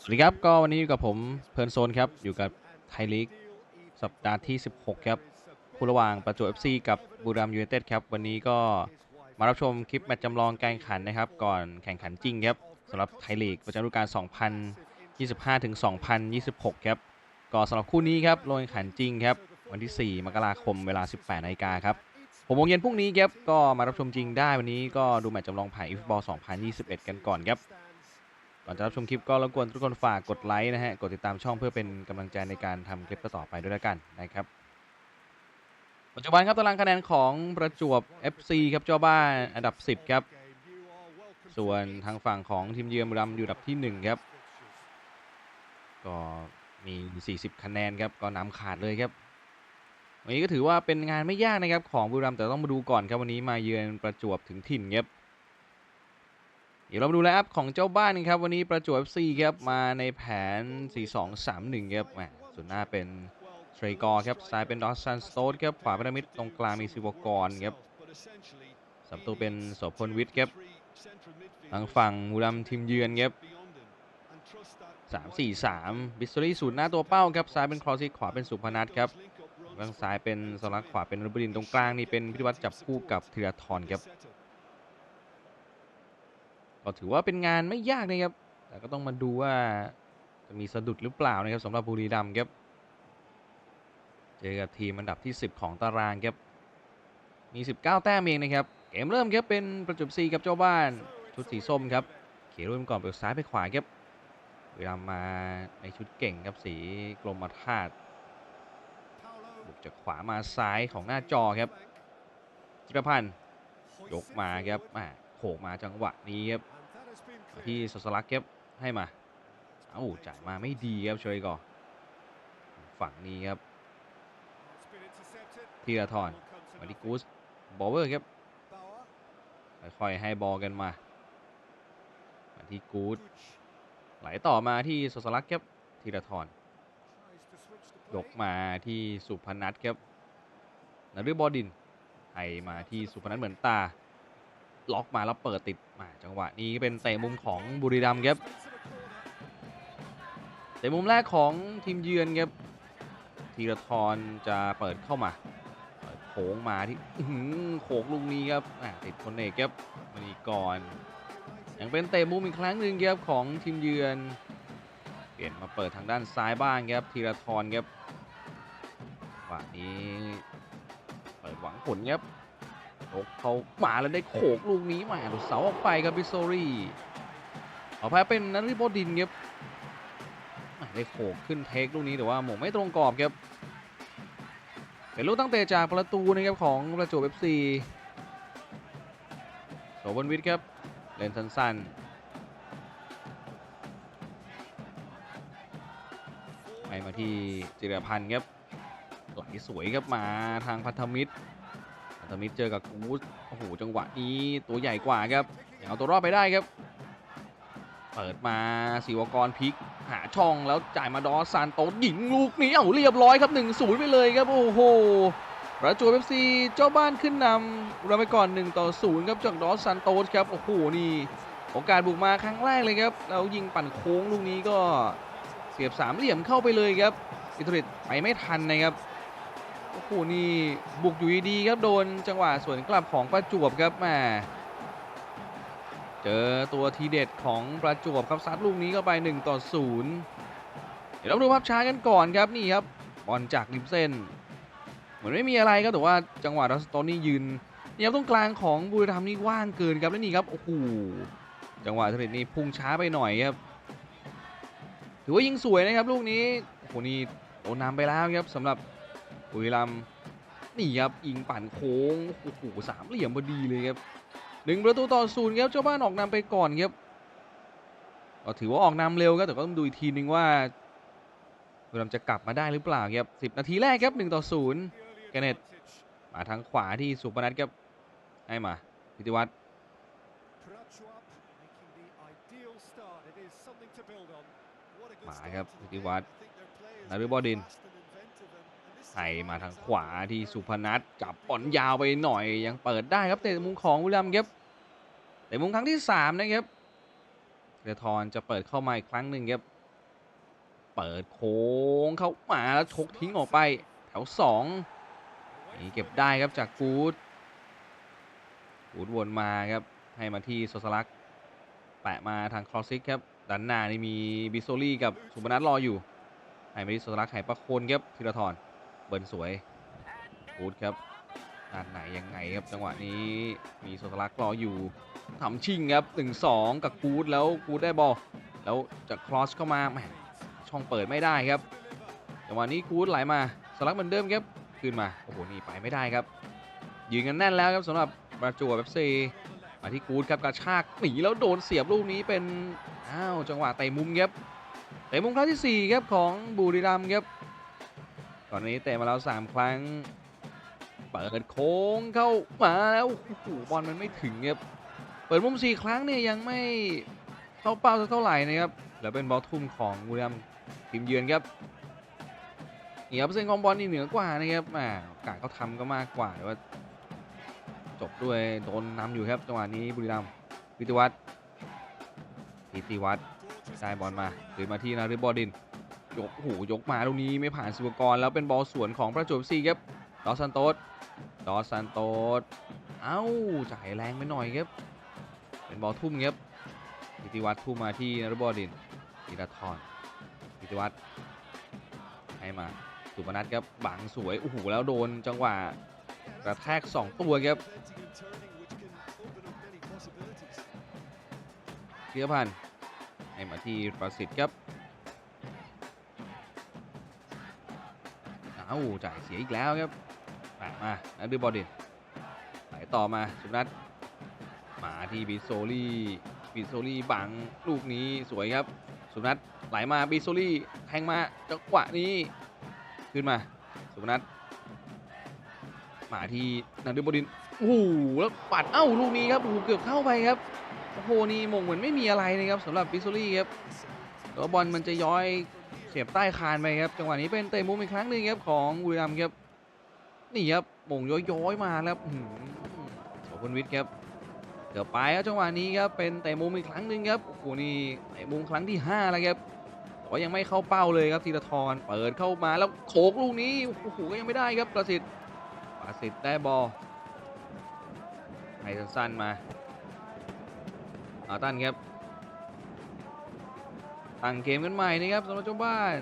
สวัสดีครับก็วันนี้อยู่กับผมเพลิร์นโซนครับ อยู่กับไทยลีกสัปดาห์ที่ 16 ครับคู่ระหว่างประจวบ FC กับบุรีรัมย์ยูไนเต็ดครับ วันนี้ก็มารับชมคลิปแมตช์จำลองการแข่งขันนะครับ ก่อนแข่งขันจริงครับสำหรับไทยลีกประจำฤดูกาล 2025ถึง2026 ครับก็สำหรับคู่นี้ครับลงแข่งขันจริงครับ วันที่ 4 มกราคมเวลา 18นาฬิกาครับ6โมงเย็นพรุ่งนี้ครับก็มารับชมจริงได้วันนี้ก็ดูแมตช์จำลองผ่านอีฟบอล2021 กันก่อนครับ ก่อนจะรับชมคลิปก็รบกวนทุกคนฝากกดไลค์นะฮะ กดติดตามช่องเพื่อเป็นกำลังใจในการทำคลิปต่อไปด้วยแล้วกันนะครับ ปัจจุบันครับตารางคะแนนของประจวบ FC ครับเจ้าบ้านอันดับ 10 ครับ ส่วนทางฝั่งของทีมเยือนบุรีรัมย์อยู่อันดับที่ 1 ครับ ก็มี 40 คะแนนครับก็นำขาดเลยครับวันนี้ก็ถือว่าเป็นงานไม่ยากนะครับของบุรีรัมย์แต่ต้องมาดูก่อนครับวันนี้มาเยือนประจวบถึงถิ่นครับ เดี๋ยวเรามาดูไลน์อัพของเจ้าบ้านกันครับวันนี้ประจวบ FC ครับมาในแผน 4-2-3-1 ครับแหมส่วนหน้าเป็นเทรกอร์ครับซ้ายเป็นดอสซันสโตดครับขวาเป็นมิดตรงกลางมีซิวกรครับสามตัวเป็นโสพลวิทย์ครับทางฝั่งมูรัมทีมเยือนครับ3-4-3บิสตอรี่ศูนย์หน้าตัวเป้าครับซ้ายเป็นคลอซิกขวาเป็นสุพนัทครับทางซ้ายเป็นสลักขวาเป็นรบดินตรงกลางนี่เป็นพิทวัตรจับคู่กับธีรทรครับ ก็ถือว่าเป็นงานไม่ยากนะครับ แต่ก็ต้องมาดูว่าจะมีสะดุดหรือเปล่านะครับสำหรับบุรีรัมย์ครับ เจอกับทีมอันดับที่ 10 ของตารางครับ มี 19 แต้มเองนะครับ เกมเริ่มครับเป็นประจวบซีกับเจ้าบ้าน ชุดสีส้มครับ เขียนร่วมก่อนไปซ้ายไปขวาครับบุรีรัมย์มาในชุดเก่งครับสีกรมธาตุบุกจากขวามาซ้ายของหน้าจอครับจิรพันธ์ยกมาครับโขกมาจังหวะนี้ครับ ที่สสลักเก็บให้มา เอ้าจ่ายมาไม่ดีครับเชยก่อนฝั่งนี้ครับธีรทรมาที่กูสบอเวอร์ครับค่อยๆให้บอลกันมามาที่กูดไหลต่อมาที่สสลักครับธีรทรยกมาที่สุพนัทครับนฤบดินให้มาที่สุพนัทเหมือนตา ล็อกมาแล้วเปิดติดมาจังหวะนี้เป็นเตะมุมของบุรีรัมย์ครับเตะมุมแรกของทีมเยือนครับธีรทรจะเปิดเข้ามาโค้งมาที่โขกลูกนี้ครับติดคนเอกครับมณีกรยังเป็นเตะมุมอีกครั้งหนึ่งครับของทีมเยือน เปลี่ยนมาเปิดทางด้านซ้ายบ้างครับธีรทรครับจังหวะนี้เปิดหวังผลครับ กเขามาแล้วได้โขกลูกนี้มาหลุดเสาออกไปครับบิสโซรี่เอาแพ้เป็นนัริโบดินครับได้โขกขึ้นเทคลูกนี้แต่ว่าหมงไม่ตรงกรอบครับเป็นลูกตั้งเตะจากประตูนะครับของประจวบเอฟซีโสบนวิทย์ครับเล่นสั้นๆไปมาที่จิรพันธ์ครับไหลสวยครับมาทางพันธมิตร อัตมิตรเจอกับกูสโอ้โหจังหวะนี้ตัวใหญ่กว่าครับยังเอาตัวรอดไปได้ครับ เปิดมาศิวกรพลิก หาช่องแล้วจ่ายมาดอสซานโตสยิงลูกนี้เอ้าเรียบร้อยครับ1-0ไปเลยครับ โอ้โหประจวบเอฟซีเจ้าบ้านขึ้นนำเราไปก่อน1ต่อ0ครับจากดอสซานโตสครับโอ้โหนี่โอกาสบุกมาครั้งแรกเลยครับแล้วยิงปั่นโค้งลูกนี้ก็เสียบสามเหลี่ยมเข้าไปเลยครับอิตาลีไปไม่ทันนะครับ โอ้โหนี่บุกอยู่ดีครับโดนจังหวะสวนกลับของประจวบครับแมาเจอตัวทีเด็ดของประจวบครับซัดลูกนี้เข้าไป1ต่อ0เดี๋ยวเราดูภาพช้ากันก่อนครับนี่ครับบอลจากริมเส้น เหมือนไม่มีอะไรครับแต่ว่าจังหวะรัสโตนนี่ยืนนี่ครับตรงกลางของบุรีรัมย์นี่ว่างเกินครับแล้วนี่ครับโอ้โหจังหวะทีเด็ดนี่พุ่งช้าไปหน่อยครับถือว่ายิงสวยนะครับลูกนี้โอ้โหนี่โดนนำไปแล้วครับสำหรับ บุรีรัมนี่ครับยิงปั่นโค้งโอ้โหสามเหลี่ยมพอดีเลยครับหนึ่งประตูต่อศูนย์ครับเจ้าบ้านออกนำไปก่อนครับก็ถือว่าออกนำเร็วครับแต่ก็ต้องดูอีกทีนึงว่าบุรีรัมจะกลับมาได้หรือเปล่าครับสิบนาทีแรกครับหนึ่งต่อศูนย์แกเนตมาทางขวาที่สุพนัทครับให้มาพิติวัตรมาครับพิติวัตรนารุบอดิน ให้มาทางขวาที่สุพนัทจับบอลยาวไปหน่อย ยังเปิดได้ครับเตะมุมของวิลลัมครับเตะมุมครั้งที่3นะครับเดทรจะเปิดเข้ามาอีกครั้งหนึ่งครับเปิดโค้งเข้ามาแล้วชกทิ้งออกไป แถวสองนี่เก็บได้ครับจากกูดกูดวนมาครับให้มาที่โซสลักแปะมาทางครอสซิกครับด้านหน้านี่มีบิโซลี่กับสุพนัทรออยู่ให้มาที่โซสลักไห่ประโคนครับธีรทร เบิร์นสวยกูดครับด้านไหนยังไงครับจังหวะนี้มีโซสลักรออยู่ทำชิงครับ 1-2 กับกูดแล้วกูดได้บอลแล้วจะครอสเข้ามาแหมช่องเปิดไม่ได้ครับจังหวะนี้กูดไหลมาสลักเหมือนเดิมครับคืนมาโอ้โหนี่ไปไม่ได้ครับ ยืนกันแน่นแล้วครับสำหรับประจวบเอฟซีมาที่กูดครับกระชากหนีแล้วโดนเสียบลูกนี้เป็นอ้าวจังหวะเตะมุมครับเตะมุมครั้งที่สี่ครับของบุรีรัมย์ครับ อนนี้เตะมาแล้วสามครั้ง เปิดโค้งเข้ามาแล้วโอ้โหบอลมันไม่ถึงครับเปิดมุมสี่ครั้งเนี่ยยังไม่เข้าเป้าสักเท่าไหร่นะครับแล้วเป็นบอลทุ่มของบุรีรัมย์ทีมเยือนครับนี่ครับเปอร์เซ็นต์ของบอลนี่เหนือกว่านะครับแหมกาสเขาทำก็มากกว่าแต่ว่าจบด้วยโดนนำอยู่ครับจังหวะนี้บุรีรัมย์พิติวัตรพิติวัตรได้บอลมาคืนมาที่นาริบอดิน ยกโอ้โหยกมาตรงนี้ไม่ผ่านสุภกรแล้วเป็นบอลสวนของประจวบซีครับดอสซันโตสดอสซันโตสเอ้าจ่ายแรงไปหน่อยครับเป็นบอลทุ่มครับพิติวัตรทุ่มมาที่นาริบดินธีรทรพิติวัตรให้มาสุพนัทครับบังสวยโอ้โหแล้วโดนจังหวะกระแทก2ตัวครับเทียพันธ์ให้มาที่ประสิทธิ์ครับ อ้าจ่ายเสียอีกแล้วครับมามานัดดือบอลดินไหลต่อมาสุนัทมาที่บิโซลี่บิโซลี่บังลูกนี้สวยครับ สุนัทไหลมาบิโซลี่แทงมาจังหวะนี้ขึ้นมา สุนัทมาที่นันดบดินโอ้โหแล้วปัดเอ้าลูกนี้ครับโอ้โหเกือบเข้าไปครับโอ้โหนี่มงเหมือนไม่มีอะไรนะครับสำหรับบิสโซลี่ครับแต่ว่าบอลมันจะย้อย เสียบใต้คานไปครับจังหวะนี้เป็นเตะมุมอีกครั้งหนึ่งครับของบุรีรัมย์ครับนี่ครับมงย้อยๆมาแล้วอื้อหือโสพลวิทย์ครับเกือบไปครับจังหวะนี้ครับเป็นเตะมุมอีกครั้งหนึ่งครับโอ้โหนี่เตะมุมครั้งที่ห้าแล้วครับแต่ว่ายังไม่เข้าเป้าเลยครับธีรทรเปิดเข้ามาแล้วโขกลูกนี้โอ้โหก็ยังไม่ได้ครับประสิทธิ์ประสิทธิ์ได้บอลให้สั้นๆมาอาตันครับ ตั้งเกมกันใหม่นะครับสำหรับเจ้าบ้าน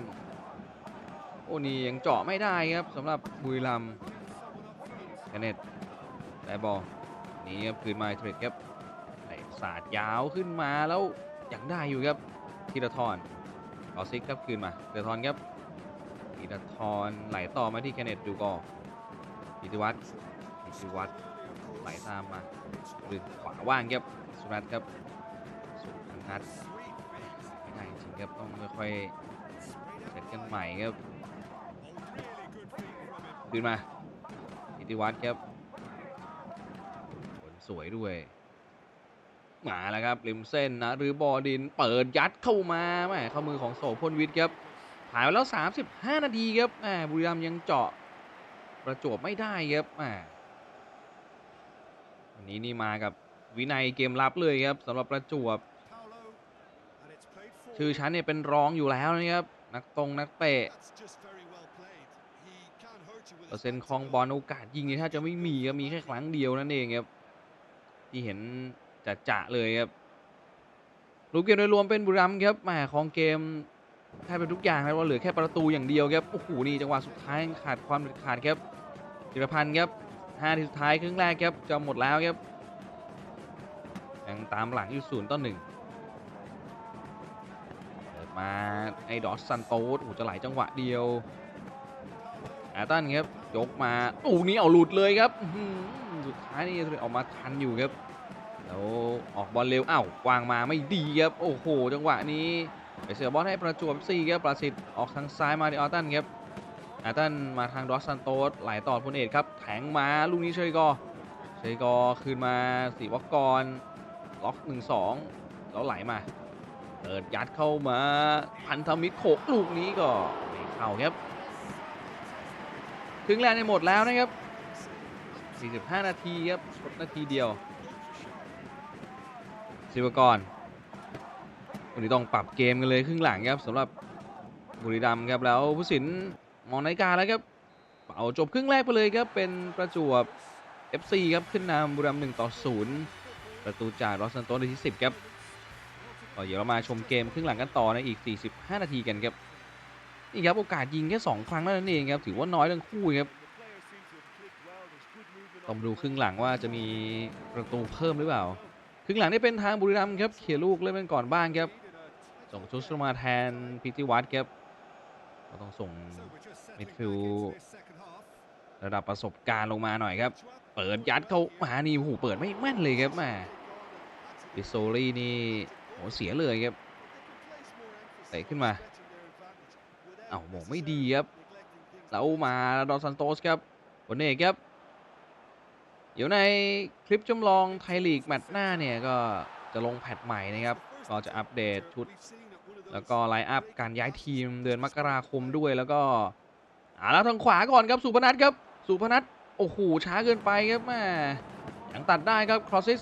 โอ้นี่ยังเจาะไม่ได้ครับสำหรับบุรีรัมย์แคเนตได้บอลนี่ครับคืนมาเทรดครับไหลสาดยาวขึ้นมาแล้วยังได้อยู่ครับธีรทรออซิกครับคืนมาเดทอนครับอีดทอนไหลต่อมาที่แคนเนตดูกอพิติวัตรพิติวัตรไหลตามมาดึงขวาว่างครับสุนัทครับสุนัท ครับต้องค่อยๆเซตกันใหม่ครับคืนมาพิติวัตรครับผลสวยด้วยมาแล้วครับริมเส้นนะหรือบอดินเปิดยัดเข้ามาแหมเข้ามือของโสพลวิทย์ครับผ่านไปแล้ว 35 นาทีครับแหมบุรีรัมยังเจาะประจวบไม่ได้ครับแหมวันนี้นี่มากับวินัยเกมรับเลยครับสำหรับประจวบ ชื่อชั้นเนี่ยเป็นรองอยู่แล้วนะครับ นักตรงนักเตะเปอร์เซ็นต์ครองบอลโอกาสยิงนี่ถ้าจะไม่มีก็มีแค่ครั้งเดียวนั่นเองครับที่เห็นจะจะเลยครับรูปเกมโดยรวมเป็นบุรีรัมย์ครับแหมของเกมแทบเป็นทุกอย่างแล้วว่าเหลือแค่ประตูอย่างเดียวครับโอ้โหนี่จังหวะสุดท้ายขาดความเด็ดขาดครับจิรพันธ์ครับห้าทีสุดท้ายครึ่งแรกครับจะหมดแล้วครับยังตามหลังอยู่ศูนย์ต่อหนึ่ง มาไอ้ดอสซันโตสโอ้จะไหลจังหวะเดียวแอตตันครับยกมาโอ้โหนี่เอาหลุดเลยครับสุดท้ายนี่ออกมาทันอยู่ครับแล้วออกบอลเร็วอ้าววางมาไม่ดีครับโอ้โหจังหวะนี้ไปเสือบอลให้ประจวบซีครับประสิทธิ์ออกทางซ้ายมาที่ออตตันครับออตตันมาทางดอสซันโตสไหลต่อพลเอกครับแทงมาลูกนี้เชยกอเชยกอคืนมาสีวกรล็อก 1 2 แล้วไหลมา เปิดยัดเข้ามาพันธมิตรโขกลูกนี้ก็ไม่เข้าครับครึ่งแรกในหมดแล้วนะครับ 45 นาทีครับดนาทีเดียวศิวกรวันนี้ต้องปรับเกมกันเลยครึ่งหลังครับสำหรับบุรีรัมย์ครับแล้วผู้สินมองนาฬิกาแล้วครับเอาจบครึ่งแรกไปเลยครับเป็นประจวบ FC ครับขึ้นนำบุรีรัมย์1ต่อ0ประตูจากรอสซันโตสนทีที่ 10 ครับ ก็เดี๋ยวเรามาชมเกมครึ่งหลังกันต่อในอีก 45 นาทีกันครับนี่ครับโอกาสยิงแค่ 2 ครั้งเท่านั้นเองครับถือว่าน้อยทั้งคู่ครับต้องดูครึ่งหลังว่าจะมีประตูเพิ่มหรือเปล่า ครึ่งหลังนี่เป็นทางบุรีรัมย์ครับเคลียลูกเล่นเป็นก่อนบ้างครับส่งชุสมาแทนพิติวัตรครับก็ต้องส่งมิดฟิลด์ระดับประสบการณ์ลงมาหน่อยครับ เปิดยัดเขามานี่โอ้โหเปิดไม่แม่นเลยครับแม่บิโซลี่นี่ โหเสียเลยครับเตะขึ้นมาเอ้าโมงไม่ดีครับแล้วมาดอนซันโตสครับวันเอกครับ เดี๋ยวในคลิปจำลองไทยลีกแมตช์หน้าเนี่ยก็จะลงแพทใหม่นะครับก็จะอัปเดตชุด แล้วก็ไลน์อัพการย้ายทีมเดือนมกราคมด้วยแล้วก็อ่าแล้วทางขวาก่อนครับสุพนัทครับสุพนัทโอ้โหช้าเกินไปครับแม่ยังตัดได้ครับครอสซิส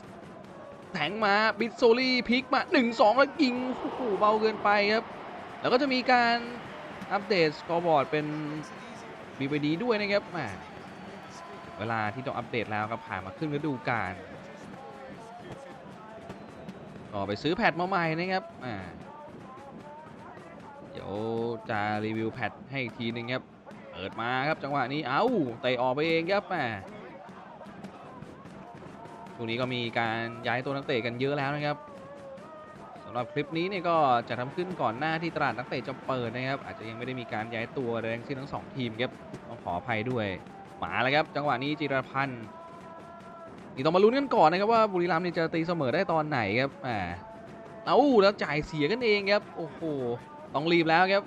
แทงมาบิดโซลี่พลิกมา 1-2 แล้วยิงโอ้โหเบาเกินไปครับ แล้วก็จะมีการอัปเดตสกอร์บอร์ดเป็นมีไปดีด้วยนะครับเวลาที่ต้องอัปเดตแล้วครับผ่านมาครึ่งฤดูกาลก็ไปซื้อแพทมาใหม่นะครับเดี๋ยวจะรีวิวแพทให้อีกทีหนึงครับ เปิดมาครับจังหวะนี้ เอ้าเตะออกไปเองครับแหม ช่วงนี้ก็มีการย้ายตัวนักเตะกันเยอะแล้วนะครับสำหรับคลิปนี้เนี่ยก็จะทำขึ้นก่อนหน้าที่ตลาดนักเตะจะเปิดนะครับ อาจจะยังไม่ได้มีการย้ายตัวแรงสิ้นทั้งสองทีมครับต้องขออภัยด้วยหมาแล้วครับ จังหวะนี้จิรพันธ์นี่ต้องมาลุ้นกันก่อนนะครับว่าบุรีรัมย์นี่จะตีเสมอได้ตอนไหนครับแหมเอาแล้วจ่ายเสียกันเองครับโอ้โหต้องรีบแล้วครับ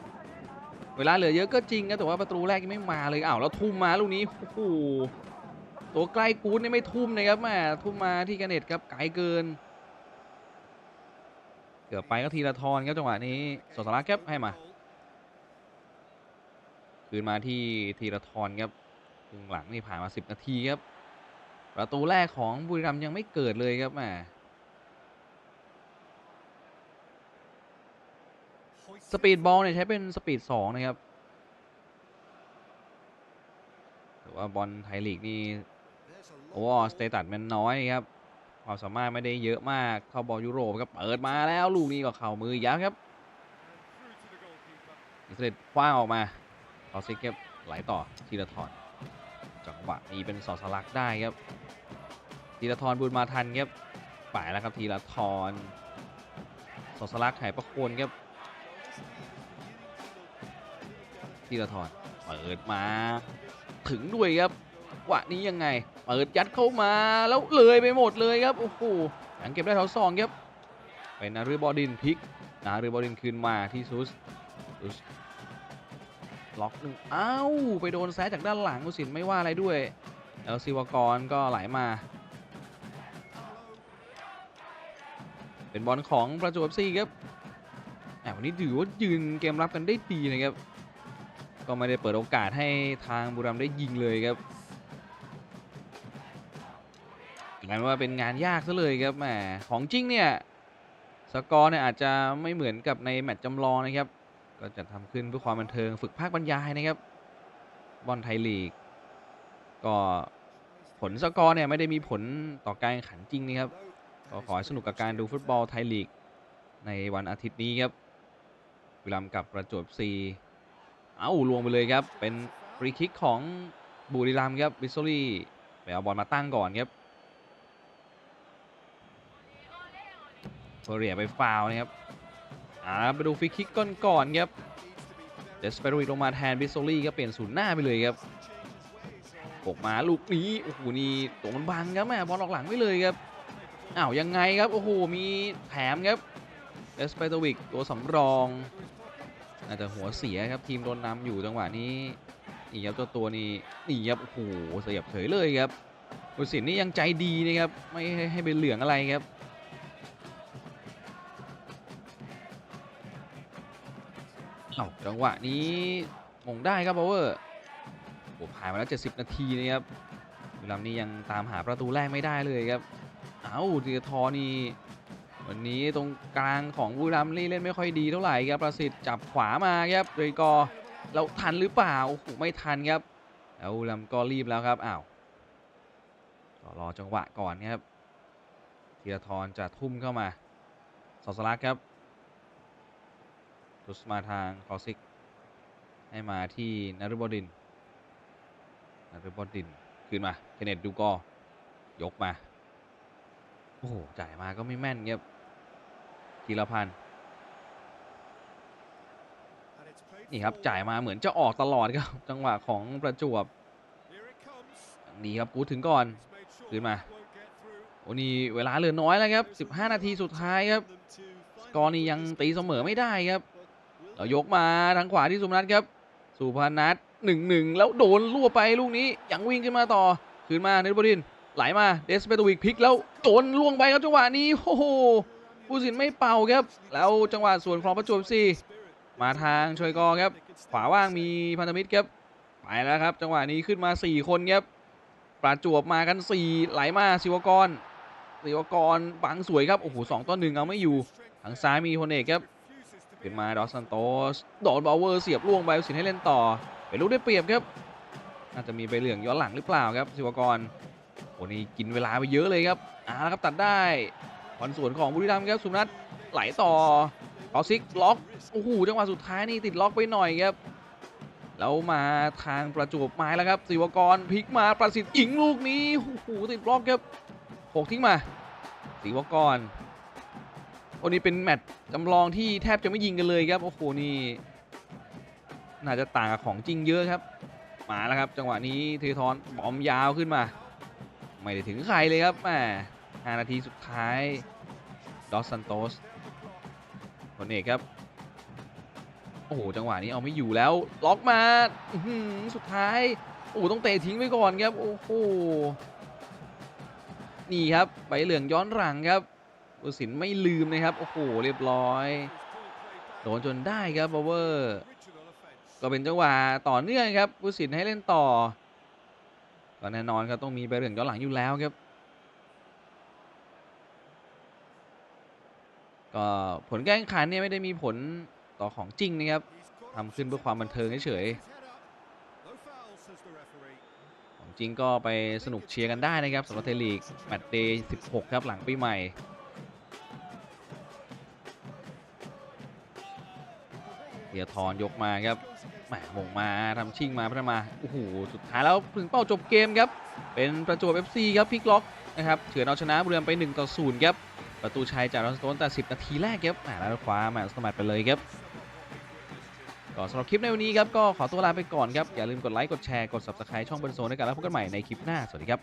เวลาเหลือเยอะก็จริงครับแต่ว่าประตูแรกยังไม่มาเลยอ้าวแล้วทุ่มมาลูกนี้โอ้โห ตัวใกล้กูดนี่ไม่ทุ่มนะครับแม่ทุ่มมาที่กระเน็ตครับไกลเกิน เกือบไปก็ทีละทอนครับจังหวะนี้สสรักษ์ครับให้มา คืนมาที่ทีละทอนครับครึ่งหลังนี่ผ่านมา 10 นาทีครับ ประตูแรกของบุรีรัมย์ยังไม่เกิดเลยครับแม่สปีดบอลเนี่ยใช้เป็นสปีด 2 นะครับแต่ว่าบอลไทยลีกนี่ โอ้สเตตัสมันน้อยครับความสามารถไม่ได้เยอะมากเท่าบอลยุโรปครับเปิดมาแล้วลูกนี้ก็เข่ามือยักษ์ครับอิสเรตคว้างออกมาทอซิกครับไหลต่อทีละทอนจังหวะนี้เป็นสอสลักได้ครับทีละทอนบุญมาทันครับฝ่ายแล้วครับทีละทอนสอสลักไห่ประโคนครับทีละทอนเปิดมาถึงด้วยครับ วะนี้ยังไง เปิดยัดเข้ามาแล้วเลยไปหมดเลยครับ โอ้โหยังเก็บได้เท้าซองครับ เป็นนารือบอดินพลิกนารือบอดินคืนมาที่ซุสซุสล็อกหนึ่งอ้าวไปโดนแซะจากด้านหลังกุสินไม่ว่าอะไรด้วยแล้วซิวากรก็ไหลมา เป็นบอลของประจวบซีครับแอบวันนี้ถือว่ายืนเกมรับกันได้ดีนะครับ ก็ไม่ได้เปิดโอกาสให้ทางบุรีรัมย์ได้ยิงเลยครับ กลายเป็นว่าเป็นงานยากซะเลยครับแหมของจริงเนี่ยสกอร์เนี่ยอาจจะไม่เหมือนกับในแมตช์จำลองนะครับ ก็จะทำขึ้นเพื่อความบันเทิงฝึกภาคบรรยายนะครับบอลไทยลีก ก็ผลสกอร์เนี่ยไม่ได้มีผลต่อการแข่งขันจริงนะครับก็ขอให้สนุกกับการดูฟุตบอลไทยลีก ในวันอาทิตย์นี้ครับบุรีรัมกับประจวบซีเอาลวงไปเลยครับ เป็นฟรีคิกของบุรีรัมย์ครับบิสโซลี่ไปเอาบอลมาตั้งก่อนครับ เฟอร์เรียไปฟาวนะครับอ่าไปดูฟรีคิกก่อนก่อนครับเดสเปโรวิกลงมาแทนบิโซลี่ครับเปลี่ยนศูนย์หน้าไปเลยครับปกมาลูกนี้โอ้โหนี่ตัวมันบังครับแม่บอลออกหลังไม่เลยครับอ้าวยังไงครับโอ้โหมีแถมครับเดสเปโรวิกตัวสำรองอาจจะหัวเสียครับทีมโดนนำอยู่จังหวะนี้นี่ครับตัวตัวนี้นี่ครับโอ้โหเสียบเฉยเลยครับผู้สินนี่ยังใจดีนะครับไม่ให้ให้เป็นเหลืองอะไรครับ เอาจังหวะนี้มงได้ครับบาวเวอร์โอ้ผ่านมาแล้ว 70 นาทีนะครับบุรีรัมย์นี่ยังตามหาประตูแรกไม่ได้เลยครับ เอ้าทียทอนี่วันนี้ตรงกลางของบุรีรัมย์นี่เล่นไม่ค่อยดีเท่าไหร่ครับประสิทธิ์จับขวามาครับโดยกอแล้วทันหรือเปล่าโอ้โหไม่ทันครับแล้วบุรีรัมย์ก็รีบแล้วครับอ้าวรอจังหวะก่อนครับธีรทรจะทุ่มเข้ามาสอสลักครับ ทุสมาทางคอซิก ให้มาที่นฤบดินทร์นฤบดินทร์คืนมาเคนเนตดูกอยกมา โอ้โห จ่ายมาก็ไม่แม่นครับธีรพันธ์นี่ครับ จ่ายมาเหมือนจะออกตลอดครับ จังหวะของประจวบนี่ครับกูถึงก่อนคืนมาโอ้นี่เวลาเหลือน้อยแล้วครับ 15 นาทีสุดท้ายครับ กอนี่ยังตีเสมอไม่ได้ครับ เรายกมาทางขวาที่สุพนัทครับ สุพนัทหนึ่งหนึ่งแล้วโดนลั่วไปลูกนี้ยังวิ่งขึ้นมาต่อคืนมาเนตบดิน ไหลมาเดสเปตวิกพลิกแล้วโดนล่วงไปครับจังหวะนี้โอ้โหผู้สินไม่เป่าครับ แล้วจังหวะส่วนของประจวบซีมาทางชอยกอครับ ขวาว่างมีพันธมิตรครับไปแล้วครับ จังหวะนี้ขึ้นมา 4 คนครับประจวบมากัน 4 ไหลมาศิวกรศิวกรบังสวยครับโอ้โหสองต่อหนึ่งเอาไม่อยู่ทางซ้ายมีโฮเนกครับ ขึ้นมาดอสซันโตสโดนบาวเวอร์เสียบล่วงไปสินให้เล่นต่อเป็นลูกได้เปรียบครับน่าจะมีใบเหลืองย้อนหลังหรือเปล่าครับศิวกรโอ้นี่กินเวลาไปเยอะเลยครับอ่าแล้วครับตัดได้บอลสวนของบุรีรัมย์ครับสุนัทไหลต่อเอซิกล็อกโอ้โหจังหวะสุดท้ายนี่ติดล็อกไปหน่อยครับแล้วมาทางประจวบไม้แล้วครับศิวกรพลิกมาประสิทธิ์ยิงลูกนี้โอ้โหติดบล็อกครับโขกทิ้งมาศิวกร นนี้เป็นแมตช์จำลองที่แทบจะไม่ยิงกันเลยครับ โอ้โห นี่ น่าจะต่างกับของจริงเยอะครับ มาแล้วครับ จังหวะนี้ธีรทรบอมยาวขึ้นมา ไม่ได้ถึงใครเลยครับแหม5นาทีสุดท้ายดอสซันโตสคนเอกครับ โอ้โห จังหวะนี้เอาไม่อยู่แล้ว ล็อกมาสุดท้าย โอ้ต้องเตะทิ้งไว้ก่อนครับ โอ้โห นี่ครับใบเหลืองย้อนหลังครับ ผู้สินไม่ลืมนะครับ โอ้โห เรียบร้อย โดนจนได้ครับบาวเวอร์ก็เป็นจังหวะต่อเนื่องครับผู้สินให้เล่นต่อ ก็แน่นอนครับต้องมีใบเหลืองย้อนหลังอยู่แล้วครับ ก็ผลการแข่งขันเนี่ยไม่ได้มีผลต่อของจริงนะครับทำขึ้นเพื่อความบันเทิงเฉยๆของจริงก็ไปสนุกเชียร์กันได้นะครับสำหรับเทลีกแมตช์เดย์16 ครับหลังปีใหม่ เดียทรยกมาครับแหมมงมาทำชิ่งมาพัฒนามาโอ้โหสุดท้ายแล้วถึงเป้าจบเกมครับ เป็นประจวบ FC ครับพลิกล็อกนะครับเฉือนเอาชนะบุรีรัมย์ไป1ต่อ0ครับประตูชัยจากดอนสโตนแต่10 นาทีแรกครับแหมแล้วคว้ามตช์สมัตไปเลยครับก็สำหรับคลิปในวันนี้ครับก็ขอตัวลาไปก่อนครับอย่าลืมกดไลค์กดแชร์กด subscribe ช่องเบนโซนด้วยกันแล้วพบกันใหม่ในคลิปหน้าสวัสดีครับ